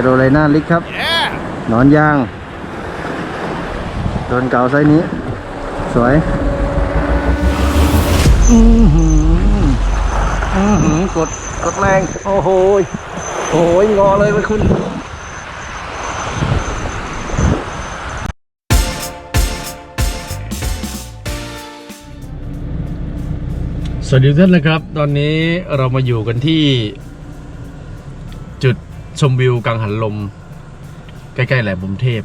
โรไลนาลิกครับ หนอนยางโดนเก่าไซส์นี้ สวยอือหืออือหือกดกดแรง โอ้โหยโอ้โหยงอเลยไปคุณสวัสดีทุกท่านนะครับ ตอนนี้เรามาอยู่กันที่จุด ชมวิวกังหันลม ใกล้ๆแหลมบุมเทพ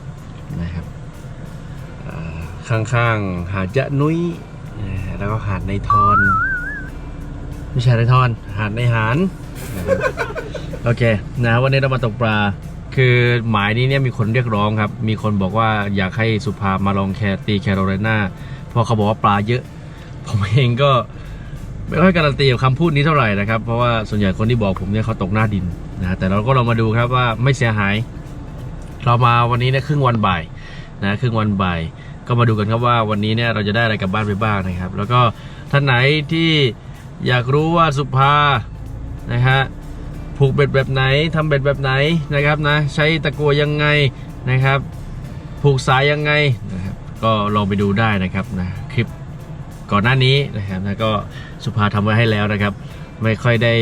นะครับข้างๆหาดยะนุ้ยแล้วก็หาดในทอนไม่ใช่ในทอนหาดในหานนะครับโอเคนะวันนี้เรามาตกปลาคือหมายนี้เนี่ยมีคนเรียกร้องครับ มีคนบอกว่าอยากให้สุภามาลองแคตีแคโรไลนาเพราะเขาบอกว่าปลาเยอะ ผมเองก็ไม่ค่อยการันตีกับคำพูดนี้เท่าไหร่นะครับ เพราะว่าส่วนใหญ่คนที่บอกผมเนี่ยเขาตกหน้าดิน นะแต่เราก็ลองมาดูครับว่าไม่เสียหาย เรามาวันนี้เนี่ยครึ่งวันบ่ายนะครึ่งวันบ่าย ก็มาดูกันครับว่าวันนี้เนี่ยเราจะได้อะไรกลับบ้านไปบ้างนะครับ แล้วก็ท่านไหนที่อยากรู้ว่าสุภานะฮะผูกเบ็ดแบบไหนทำเบ็ดแบบไหนนะครับนะใช้ตะกัวยังไงนะครับผูกสายยังไงนะครับก็ลองไปดูได้นะครับนะคลิปก่อนหน้านี้นะครับแล้วก็สุภาทำไว้ให้แล้วนะครับ ไม่ค่อยได้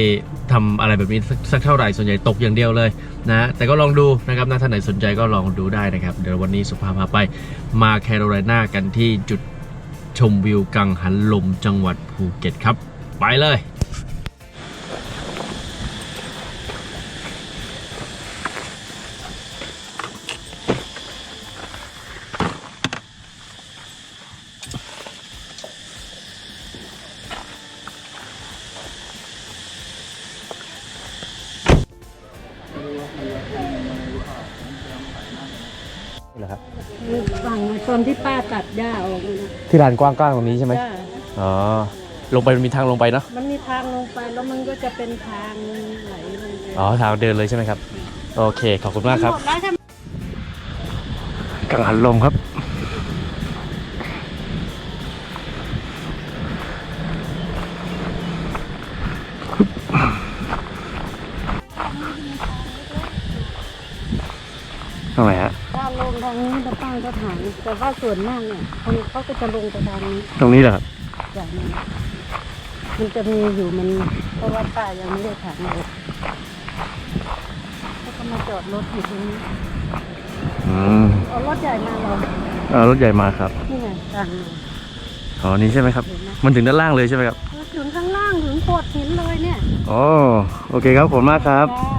ทำอะไรแบบนี้สักสักเท่าไหร่ส่วนใหญ่ตกอย่างเดียวเลยนะแต่ก็ลองดูนะครับนะท่านไหนสนใจก็ลองดูได้นะครับ เดี๋ยววันนี้สุภาพาไปมาแคโรไลนากันที่จุดชมวิวกังหันลมจังหวัดภูเก็ตครับ ไปเลย อกเลยนะที่ลานกว้างๆตรงนี้ใช่ไหมจ้าอ๋อลงไปมันมีทางลงไปเนาะมันมีทางลงไปแล้วมันก็จะเป็นทางไหลลงไปอ๋อทางเดินเลยใช่ไหมครับ โอเคขอบคุณมากครับหมดแล้วใช่ไหมกังหันลมครับตรงไหนฮะถ้าลงทางนี้จะตั้งสถานแต่ว่าส่วนมากเนี่ยคนเขาก็จะลงไปทางนี้ตรงนี้เหรอครับอย่างนั้นมันจะมีอยู่มันเพราะว่าป้ายังไม่ได้ถางเลยเขาก็มาจอดรถอยู่ตรงนี้อืมเอารถใหญ่มาเหรอเอารถใหญ่มาครับนี่ไงทางอ๋อนี่ใช่ไหมครับ เห็นไหมมันถึงด้านล่างเลยใช่ไหมครับถึงข้างล่างถึงโขดหินเลยเนี่ยอ๋อโอเคครับขอบคุณมากครับ จ้า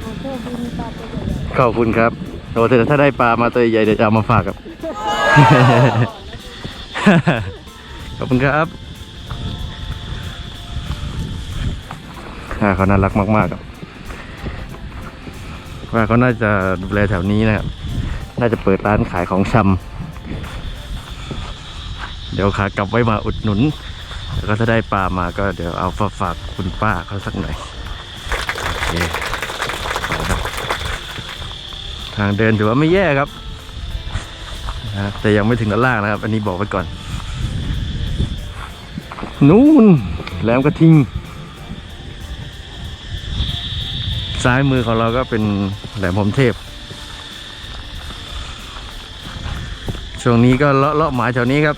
เอาโชคดีมีปลาตัวใหญ่ ขอบคุณครับ โอ้แต่ถ้าได้ปลามาตัวใหญ่เดี๋ยวจะเอามาฝากครับ ขอบคุณครับอ่าเขาน่ารักมากๆครับ ว่าเขาน่าจะดูแลแถวนี้นะครับ น่าจะเปิดร้านขายของชำเดี๋ยวขากลับไว้มาอุดหนุน แล้วก็ถ้าได้ปลามาก็เดี๋ยวเอาฝากคุณป้าเขาสักหน่อย โอเค ทางเดินถือว่าไม่แย่ครับนะแต่ยังไม่ถึงด้านล่างนะครับ อันนี้บอกไว้ก่อน นู่นแหลมกระทิง ซ้ายมือของเราก็เป็นแหลมพรมเทพ ช่วงนี้ก็เลาะเลาะหมายแถวนี้ครับ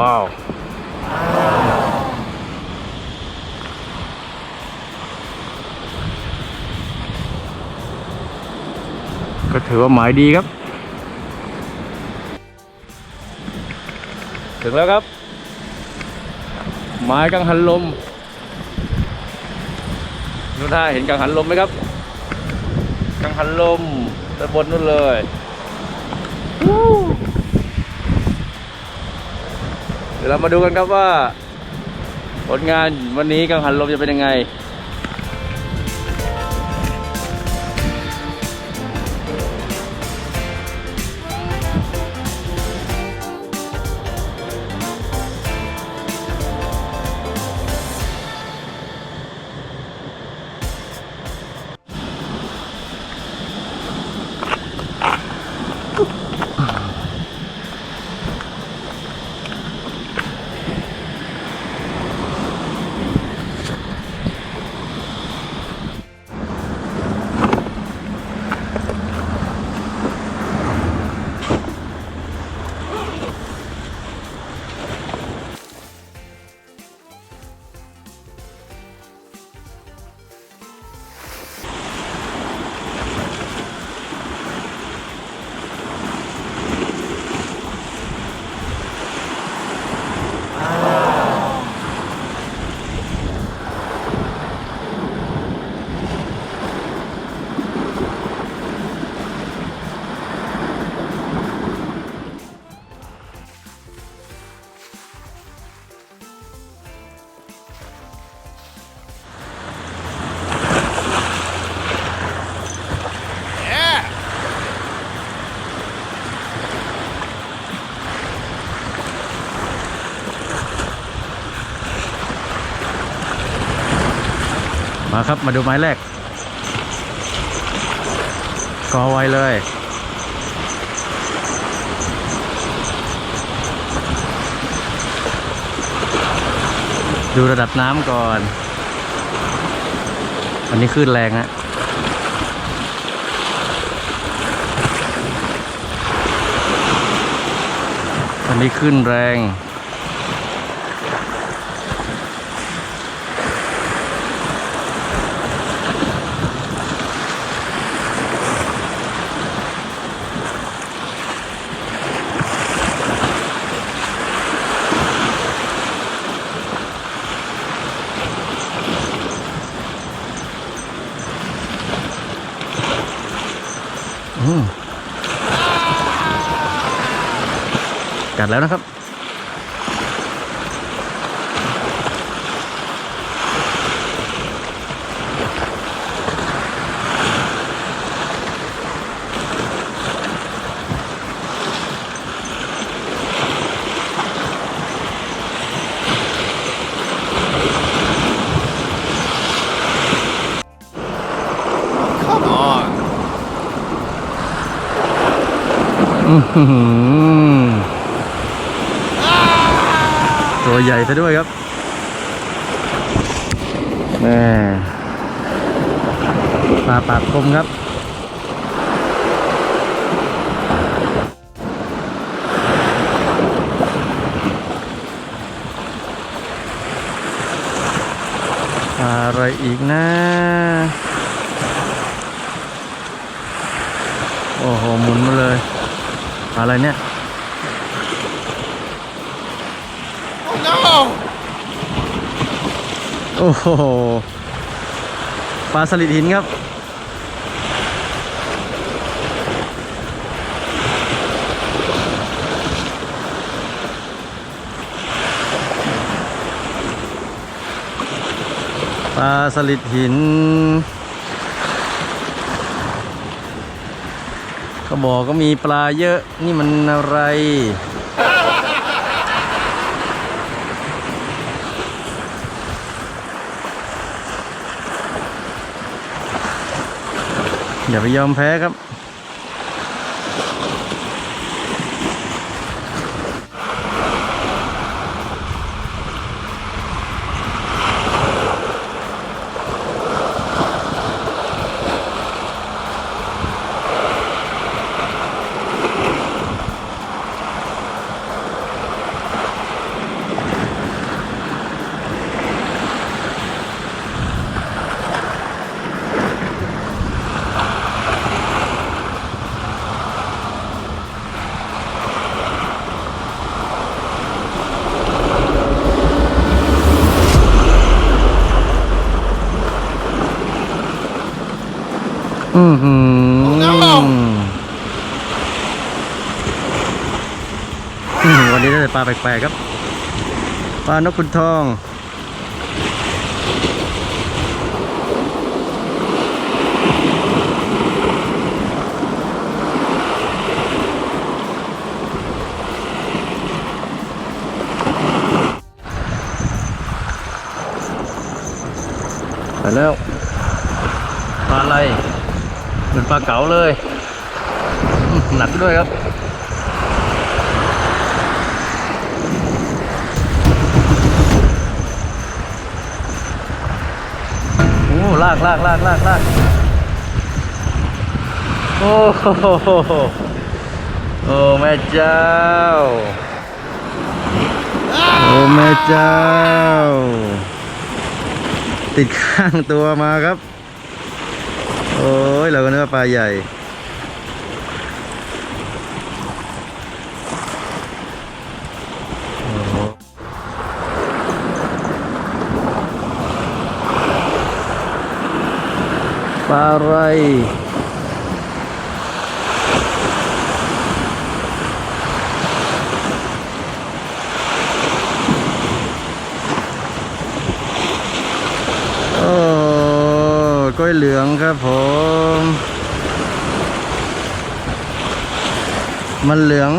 ว้าว ก็ถือว่าหมายดีครับ ถึงแล้วครับหมายกังหันลมนู่นท่าเห็นกังหันลมไหมครับกังหันลมด้านบนนู่นเลย เดี๋ยวเรามาดูกันครับว่า ผลงานวันนี้กังหันลมจะเป็นยังไง มาครับมาดูไม้แรก กอไว้เลย ดูระดับน้ำก่อน อันนี้คลื่นแรงฮะอันนี้ขึ้นแรง กัดแล้วนะครับอื้อหือตัวใหญ่ ซะด้วยครับแม่ปลาปากคมครับ อะไรอีกนะ โอ้โห หมุนมาเลย อะไรเนี่ย โอ้โหปลาสลิดหินครับ ปลาสลิดหินก็บอกก็มีปลาเยอะ นี่มันอะไร อย่าไปยอมแพ้ครับ หือวันนี้ได้ปลาแปลกๆครับ ปลานกขุนทอง ไปแล้วปลาอะไร เป็นปลาเก๋าเลย หนักด้วยครับโอ้ลากลากลากลากลากโอ้โหโอ้แม่เจ้า โอ้แม่เจ้า ติดข้างตัวมาครับ โอ้ยเราก็นึกว่าปลาใหญ่ ปลาอะไร ยเหลืองครับผม มันเหลือง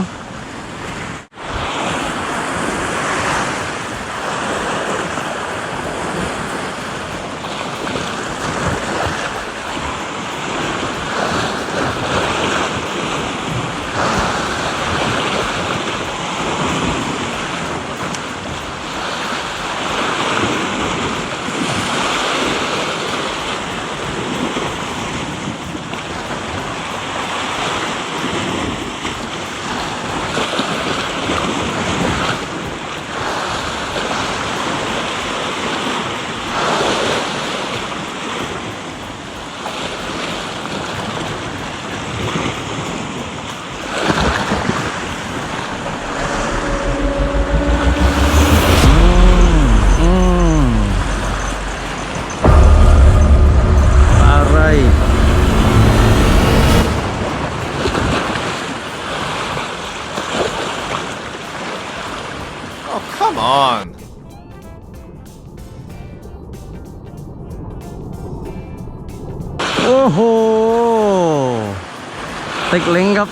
เต็กเล้งครับ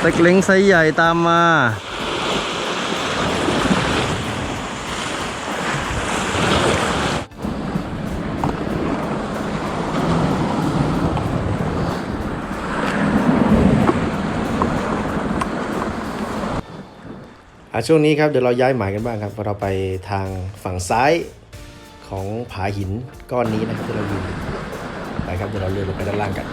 เต็กเล้งไซส์ใหญ่ตามมาอะช่วงนี้ครับเดี๋ยวเราย้ายหมายกันบ้างครับเราไปทางฝั่งซ้ายของผาหินก้อนนี้นะครับที่เราอยู่ไปครับเดี๋ยวเราเลื่อนลงไปด้านล่างกัน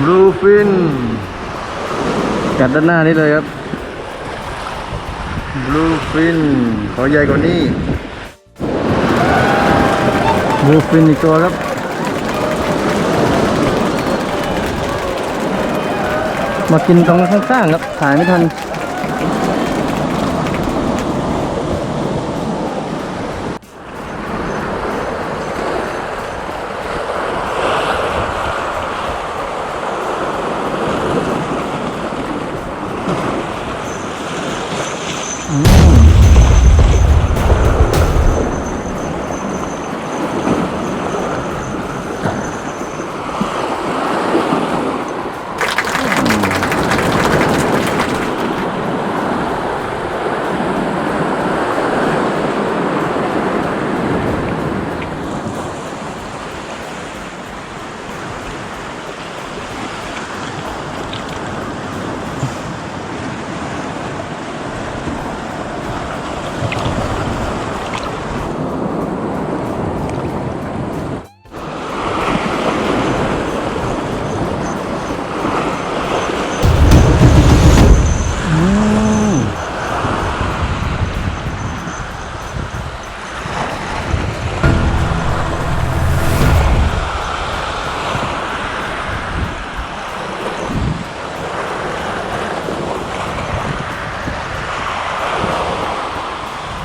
บลูฟินกัดด้านหน้านี้เลยครับบลูฟินขอใหญ่กว่านี้บลูฟินอีกตัวครับมากินตรงข้างๆครับถ่ายไม่ทัน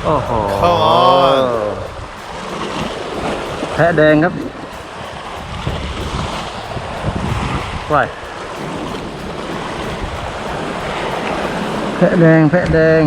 โอ้โห Come on แพะแดงครับว่ายแพะแดง แพะแดง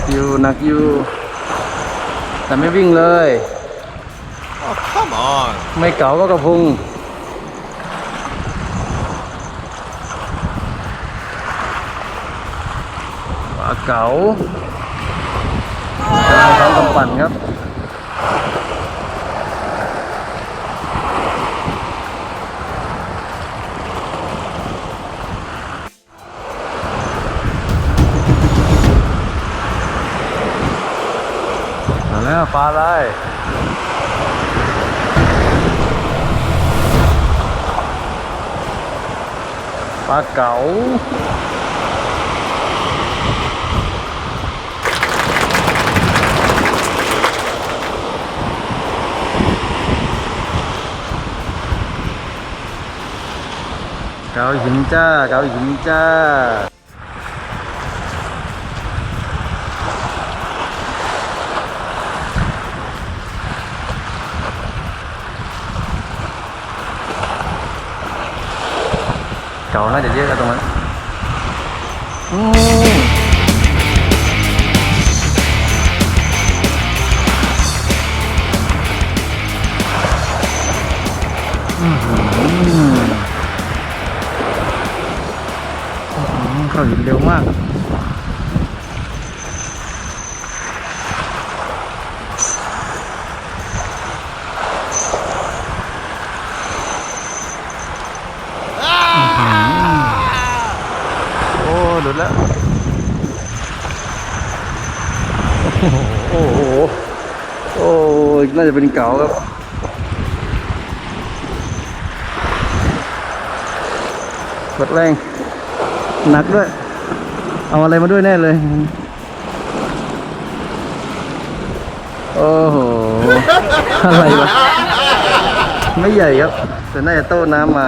กอยู่หนักอยู่ แต่ไม่วิ่งเลย Oh, come on. ไม่เก๋าก็กระพุง ปลาเก๋ากำลังทำกำปั่นครับ มาแล้วปลาอะไร ปลาเก๋าเก๋าหินจ้าเก๋าหินจ้าเก๋าน่าจะเยอะนะตรงนั้นอืมอื้อหืออื้อหือเข้าหินเร็วมาก โแล้ว โอ้โห โอ้ยน่าจะเป็นเก๋าครับ กดแรงหนักด้วย เอาอะไรมาด้วยแน่เลย โอ้โห อะไรวะ ไม่ใหญ่ครับแต่น่าจะโต้น้ำมา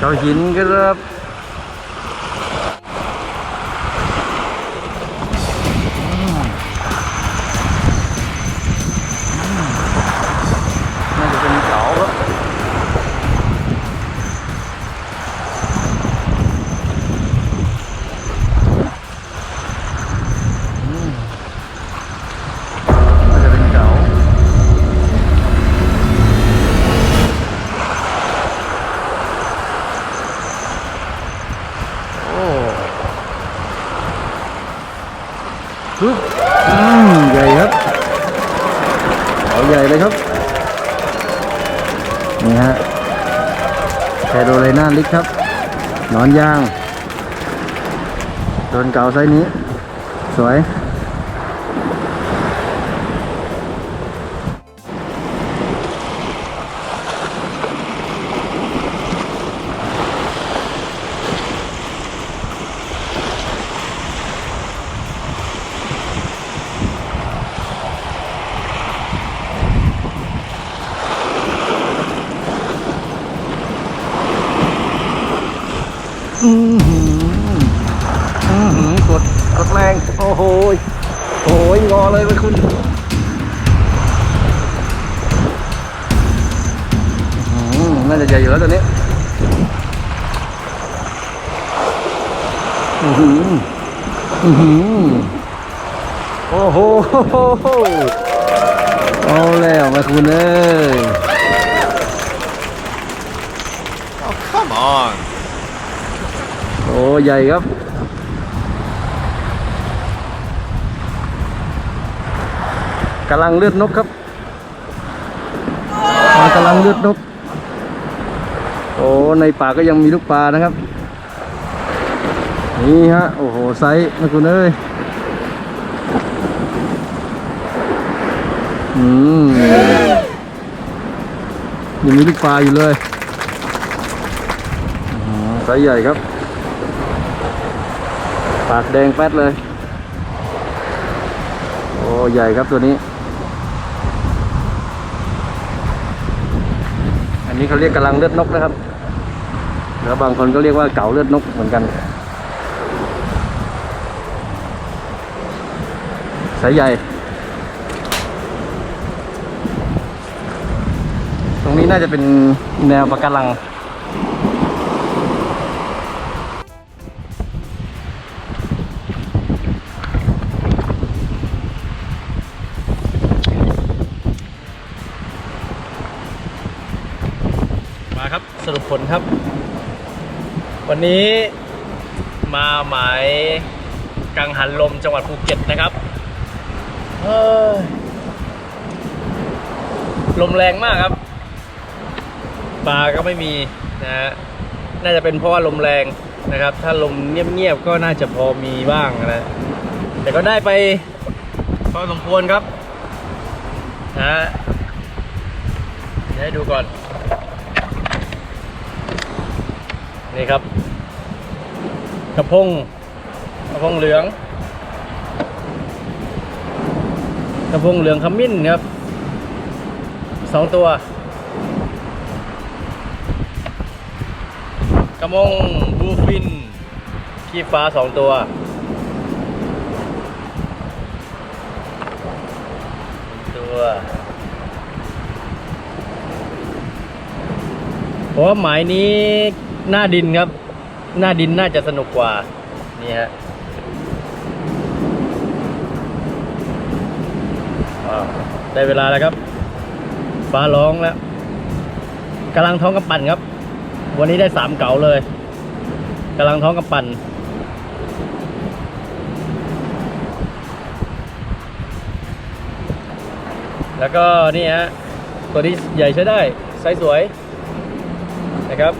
เจ้าหินครับ นี่ฮะแคโรไลนาลิกครับ นอนยางโดนเก่าไซนี้ สวย น่าจะใหญ่อยู่แล้วตัวนี้อือหืออือหือโอ้โหเอาแล้วมาคุณเอ้ย Oh, come on. โอ้ใหญ่ครับ กำลังเลือดนกครับ มากำลังเลือดนก โอ้ในป่าก็ยังมีลูกปลานะครับ นี่ฮะ โอ้โห ไซส์นะคุณเอ้ยอืมยังมีลูกปลาอยู่เลยไซส์ใหญ่ครับ ปากแดงแป๊ดเลย โอ้ ใหญ่ครับตัวนี้อันนี้เขาเรียกกำลังเลือดนกนะครับ แล้วบางคนก็เรียกว่าเก๋าเลือดนกเหมือนกันสายใหญ่ ตรงนี้น่าจะเป็นแนวปะการัง มาครับ สรุปผลครับ วันนี้มาหมายกังหันลมจังหวัดภูเก็ตนะครับเอ้ยลมแรงมากครับ ปลาก็ไม่มีนะฮะน่าจะเป็นเพราะว่าลมแรงนะครับ ถ้าลมเงียบๆก็น่าจะพอมีบ้างนะแต่ก็ได้ไปพอสมควรครับนะฮะเดี๋ยวให้ดูก่อน นี่ครับ กระพงกระพงเหลือง กระพงเหลืองขมิ้นครับสองตัว กระมงบูฟินขี้ฟ้าสองตัวตัวเพราะหมายนี้ หน้าดินครับ หน้าดินน่าจะสนุกกว่า นี่ฮะได้เวลาแล้วครับ ฟ้าร้องแล้วกำลังท้องกำปั่นครับ วันนี้ได้สามเก๋าเลยกำลังท้องกำปั่นแล้วก็นี่ฮะตัวนี้ใหญ่ใช้ได้ไซส์สวยนะครับ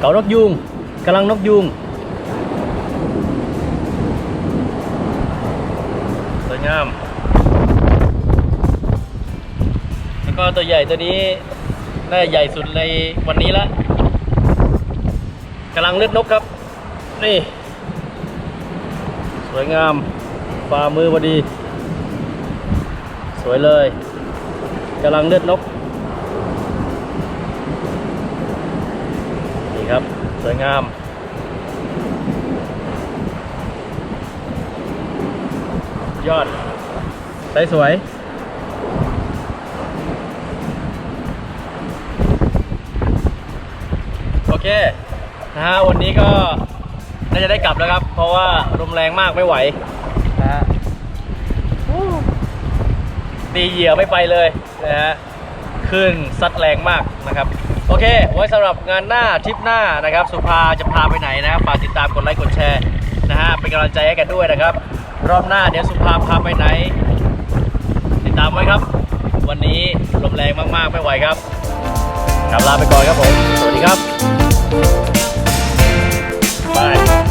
เกานกยูงกำลังนกยูงสวยงาม แล้วก็ตัวใหญ่ตัวนี้น่าใหญ่สุดในวันนี้ละกำลังเลือดนกครับ นี่ สวยงามฝ่ามือพอดี สวยเลยกำลังเลือดนก งาม ยอดใสสวยโอเคนะฮะวันนี้ก็น่าจะได้กลับแล้วครับ เพราะว่าลมแรงมากไม่ไหวนะฮะตีเหยื่อไม่ไปเลยนะฮะขึ้นซัดแรงมากนะครับ โอเค ไว้สำหรับงานหน้าทริปหน้านะครับ สุภาจะพาไปไหนนะครับฝากติดตามกดไลค์กดแชร์นะฮะเป็นกำลังใจให้กันด้วยนะครับ รอบหน้าเดี๋ยวสุภาพาไปไหน ติดตามไว้ครับ วันนี้ลมแรงมากๆไม่ไหวครับกลับลาไปก่อนครับผม สวัสดีครับบาย